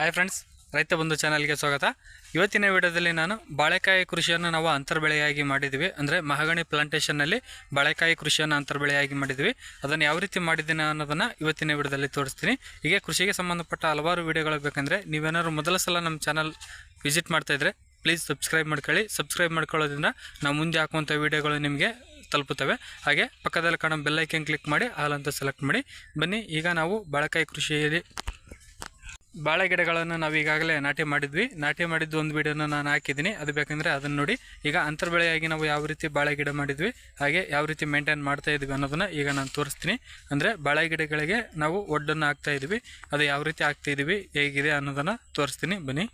Hi friends ರೈತ ಬಂಧು ಚಾನಲ್ಗೆ ಸ್ವಾಗತ. ಇವತ್ತಿನ ವಿಡಿಯೋದಲ್ಲಿ ನಾನು ಬಾಳೆಕಾಯಿ ಕೃಷಿಯನ್ನು ನಾವು ಅಂತರ್ಬೆಳೆಯಾಗಿ ಮಾಡಿದ್ವಿ ಅಂದರೆ ಮಹಾಗಣಿ ಪ್ಲಾಂಟೇಷನ್ನಲ್ಲಿ ಬಾಳೆಕಾಯಿ ಕೃಷಿಯನ್ನು ಅಂತರ್ಬೆಳೆಯಾಗಿ ಮಾಡಿದ್ವಿ ಅದನ್ನು ಯಾವ ರೀತಿ ಮಾಡಿದ್ದೀನಿ ಅನ್ನೋದನ್ನು ಇವತ್ತಿನ ವಿಡಿಯೋದಲ್ಲಿ ತೋರಿಸ್ತೀನಿ. ಹೀಗೆ ಕೃಷಿಗೆ ಸಂಬಂಧಪಟ್ಟ ಹಲವಾರು ವಿಡಿಯೋಗಳು ಬೇಕೆಂದರೆ ನೀವೇನಾದ್ರು ಮೊದಲ ಸಲ ನಮ್ಮ ಚಾನಲ್ ವಿಸಿಟ್ ಮಾಡ್ತಾ ಇದ್ರೆ ಪ್ಲೀಸ್ ಸಬ್ಸ್ಕ್ರೈಬ್ ಮಾಡ್ಕೊಳ್ಳಿ. ಸಬ್ಸ್ಕ್ರೈಬ್ ಮಾಡ್ಕೊಳ್ಳೋದ್ರಿಂದ ನಾವು ಮುಂದೆ ಹಾಕುವಂಥ ವಿಡಿಯೋಗಳು ನಿಮಗೆ ತಲುಪುತ್ತವೆ. ಹಾಗೆ ಪಕ್ಕದಲ್ಲಿ ಕಾಣೋ ಬೆಲ್ಲೈಕನ್ ಕ್ಲಿಕ್ ಮಾಡಿ ಹಾಲಂತ ಸೆಲೆಕ್ಟ್ ಮಾಡಿ. ಬನ್ನಿ, ಈಗ ನಾವು ಬಾಳೆಕಾಯಿ ಕೃಷಿಯಲ್ಲಿ ಬಾಳೆ ಗಿಡಗಳನ್ನು ನಾವು ಈಗಾಗಲೇ ನಾಟಿ ಮಾಡಿದ್ವಿ. ನಾಟಿ ಮಾಡಿದ್ದು ಒಂದು ವಿಡಿಯೋನ ನಾನು ಹಾಕಿದ್ದೀನಿ. ಅದು ಬೇಕಂದರೆ ಅದನ್ನು ನೋಡಿ. ಈಗ ಅಂತರ್ಬೆಳೆಯಾಗಿ ನಾವು ಯಾವ ರೀತಿ ಬಾಳೆ ಗಿಡ ಮಾಡಿದ್ವಿ, ಹಾಗೆ ಯಾವ ರೀತಿ ಮೇಂಟೈನ್ ಮಾಡ್ತಾ ಇದ್ವಿ ಅನ್ನೋದನ್ನು ಈಗ ನಾನು ತೋರಿಸ್ತೀನಿ. ಅಂದರೆ ಬಾಳೆ ಗಿಡಗಳಿಗೆ ನಾವು ಒಡ್ಡನ್ನು ಹಾಕ್ತಾ ಇದ್ವಿ ಅದು ಯಾವ ರೀತಿ ಹಾಕ್ತಾ ಇದ್ವಿ ಹೇಗಿದೆ ಅನ್ನೋದನ್ನು ತೋರಿಸ್ತೀನಿ. ಬನ್ನಿ.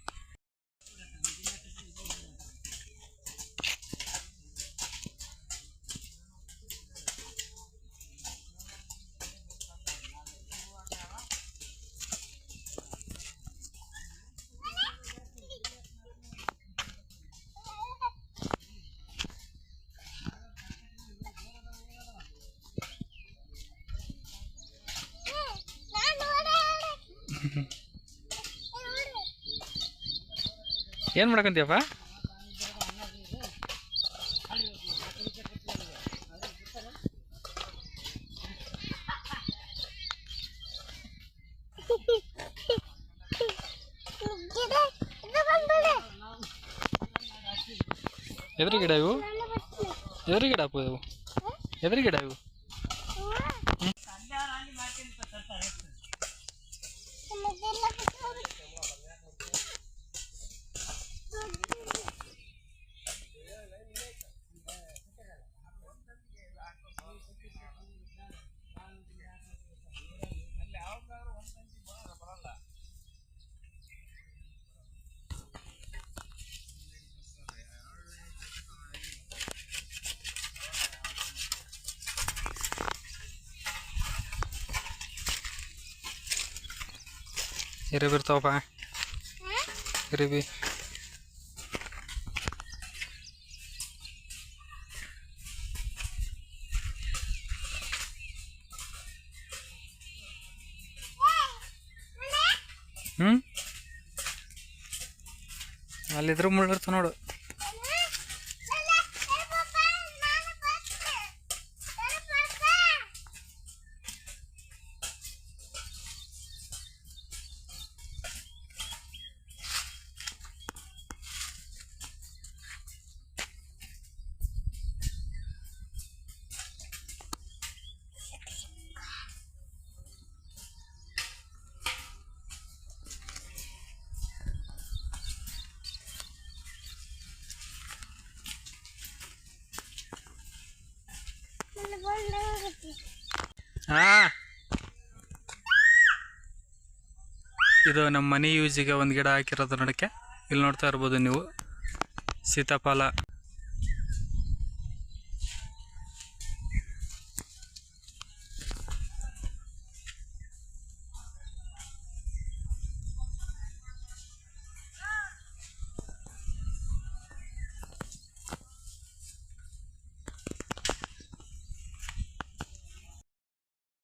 ಏನು ಮಾಡಕಂತೀಯಪ್ಪ? ಎದುರು ಗಿಡ ಇವು? ಎದುರು ಗಿಡ ಅಪ್ಪ ಇವು? ಎದುರು ಗಿಡ ಇವು? ಇರಿಬಿ ಇರ್ತಾವಪ್ಪ ಇರಿಬಿ ಹ್ಞೂ ಅಲ್ಲಿದ್ರು ಮುಳ್ಳಿರ್ತಾವ ನೋಡು. ಹಾಂ. ಇದು ನಮ್ಮ ಮನೆ ಯೂಸಿಗೆ ಒಂದು ಗಿಡ ಹಾಕಿರೋದು ನೋಡಕ್ಕೆ. ಇಲ್ಲಿ ನೋಡ್ತಾ ಇರ್ಬೋದು ನೀವು. ಸೀತಾಫಲ.